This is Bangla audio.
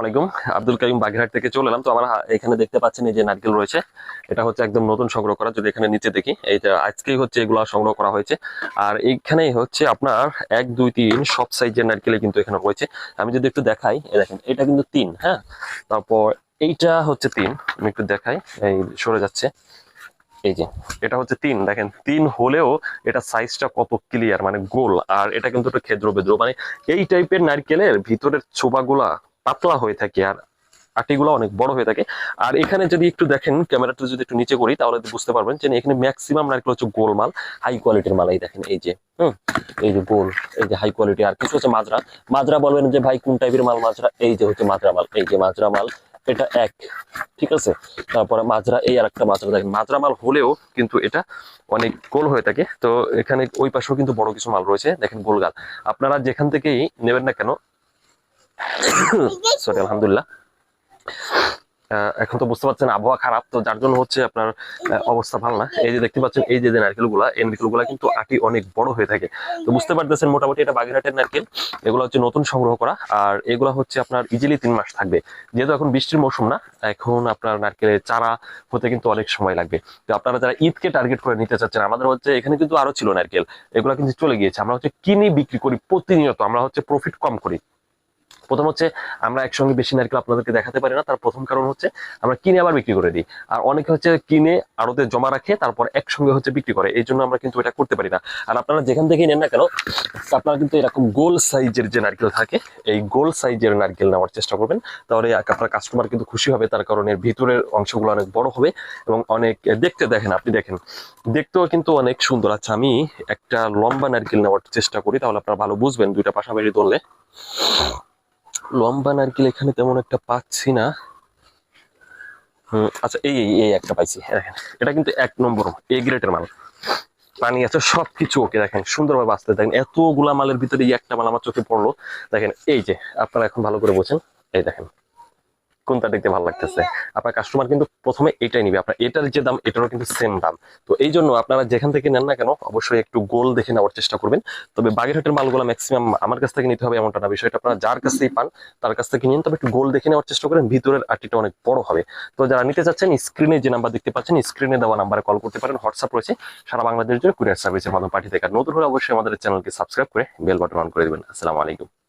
আলাইকুম। আব্দুল কাইম বাগেরহাট থেকে চলে এলাম। তো আমার এখানে দেখতে পাচ্ছেন এই যে নারকেল রয়েছে। এটা হচ্ছে একদম নতুন সংগ্রহ করা। যদি এখানে নিচে দেখি এইটা আজকেই হচ্ছে এগুলো সংগ্রহ করা হয়েছে। আর এইখানেই হচ্ছে আপনার এক, দুই, তিন সব সাইজের নারকেলে কিন্তু এখানে রয়েছে। আমি যদি একটু দেখাই দেখেন, এটা কিন্তু তিন হ্যাঁ? তারপর এইটা হচ্ছে তিন। আমি একটু দেখাই, এই সরে যাচ্ছে। এই যে, এটা হচ্ছে তিন, দেখেন। তিন হলেও এটা সাইজটা কত ক্লিয়ার মানে গোল। আর এটা কিন্তু একটা খেদ্র বেদ্র মানে এই টাইপের নারকেলের ভিতরের ছোবাগুলা পাতলা হয়ে থাকে আর আটিগুলো অনেক বড় হয়ে থাকে। আর এখানে যদি একটু দেখেন, ক্যামেরাটা যদি একটু নিচে করি, তাহলে বুঝতে পারবেন যে এখানে ম্যাক্সিমাম নারকেল হচ্ছে গোল মাল হাই কোয়ালিটির মাল। এই দেখেন, এই যে, হুম, এই যে গোল, এই যে হাই কোয়ালিটি আর কিছু হচ্ছে মাজরা। মাজরা বলবেন যে, ভাই, কোন টাইপের মাল মাজরা? এই যে হচ্ছে মাজরা মাল, এই যে মাজরা মাল, এটা এক, ঠিক আছে? তারপরে মাজরা, এই আর একটা মাজরা। দেখেন, মাজরা মাল হলেও কিন্তু এটা অনেক গোল হয়ে থাকে। তো এখানে ওই পাশেও কিন্তু বড় কিছু মাল রয়েছে। দেখেন গোলগাল আপনারা যেখান থেকেই নেবেন না কেন সরি, আলহামদুলিল্লাহ। এখন তো বুঝতে পারছেন আবহাওয়া খারাপ, তো যার জন্য হচ্ছে আপনার অবস্থা ভালো না। এই যে দেখতে পাচ্ছেন, এই যে নারকেলগুলা এই নারকেলগুলা কিন্তু আটি অনেক বড় হয়ে থাকে। তো বুঝতে পারতেছেন মোটামুটি এটা বাগেরহাটের নারকেল। এগুলো হচ্ছে নতুন সংগ্রহ করা, আর এগুলো হচ্ছে আপনার ইজিলি তিন মাস থাকবে। যেহেতু এখন বৃষ্টির মৌসুম না, এখন আপনার নারকেলের চারা হতে কিন্তু অনেক সময় লাগবে। তো আপনারা যারা ঈদকে টার্গেট করে নিতে চাচ্ছেন, আমাদের হচ্ছে এখানে কিন্তু আরও ছিল নারকেল। এগুলো কিন্তু চলে গিয়েছে। আমরা হচ্ছে কিনে বিক্রি করি প্রতিনিয়ত, আমরা হচ্ছে প্রফিট কম করি। প্রথম হচ্ছে আমরা একসঙ্গে বেশি নারকেল আপনাদেরকে দেখাতে পারি না। তার প্রথম কারণ হচ্ছে আমরা কিনে আবার বিক্রি করে দিই। আর অনেকে হচ্ছে কিনে আড়তে জমা রাখে, তারপর একসঙ্গে হচ্ছে বিক্রি করে। এই জন্য আমরা কিন্তু এটা করতে পারি না। আর আপনারা যেখান থেকে নেন না কেন, আপনারা কিন্তু এরকম গোল সাইজের যে নারকেল থাকে, এই গোল সাইজের নারকেল নেওয়ার চেষ্টা করবেন। তাহলে আপনার কাস্টমার কিন্তু খুশি হবে, তার কারণে ভিতরের অংশগুলো অনেক বড় হবে এবং অনেক দেখতে দেখেন, আপনি দেখেন। দেখতেও কিন্তু অনেক সুন্দর। আচ্ছা আমি একটা লম্বা নারকেল নেওয়ার চেষ্টা করি, তাহলে আপনারা ভালো বুঝবেন দুইটা পাশাপাশি ধরলে। লম্বা নারকেল এখানে তেমন একটা পাচ্ছি না। আচ্ছা এই, এই- একটা পাইছি। দেখেন, এটা কিন্তু এক নম্বর এ গ্রেটের মাল। পানি আছে, সবকিছু ওকে দেখেন, সুন্দরভাবে বাঁচতে দেখেন। এতগুলা মালের ভিতরে এই একটা মাল আমার চোখে পড়ল। দেখেন, এই যে, আপনারা এখন ভালো করে বোঝেন। এই দেখেন কোনটা দেখতে ভালো লাগতেছে? আপনার কাস্টমার কিন্তু প্রথমে এটাই নিবে। আপনার এটার যে দাম, এটারও কিন্তু সেম দাম। তো এই জন্য আপনারা যেখান থেকে নেন না কেন, অবশ্যই একটু গোল দেখে নেওয়ার চেষ্টা করবেন। তবে বাগেরহাটের মালগুলো ম্যাক্সিমাম আমার কাছ থেকে নিতে হবে এমনটা না। বিষয়টা আপনারা যার কাছ থেকেই পান, তার কাছ থেকে নিন। তবে একটু গোল দেখে নেওয়ার চেষ্টা করেন, ভিতরের আটিটা অনেক বড় হবে। তো যারা নিতে চাচ্ছেন স্ক্রিনে যে নাম্বার দেখতে পাচ্ছেন স্ক্রিনে দেওয়া নাম্বারে কল করতে পারেন। হোয়াটসঅ্যাপ রয়েছে। সারা বাংলাদেশের জন্য কুরিয়ার সার্ভিসের মাধ্যমে পাঠিয়ে দেয় নতুন হলে অবশ্যই আমাদের চ্যানেলকে সাবস্ক্রাইব করে বেল বাটন অন করে দেবেন। আসসালামু আলাইকুম।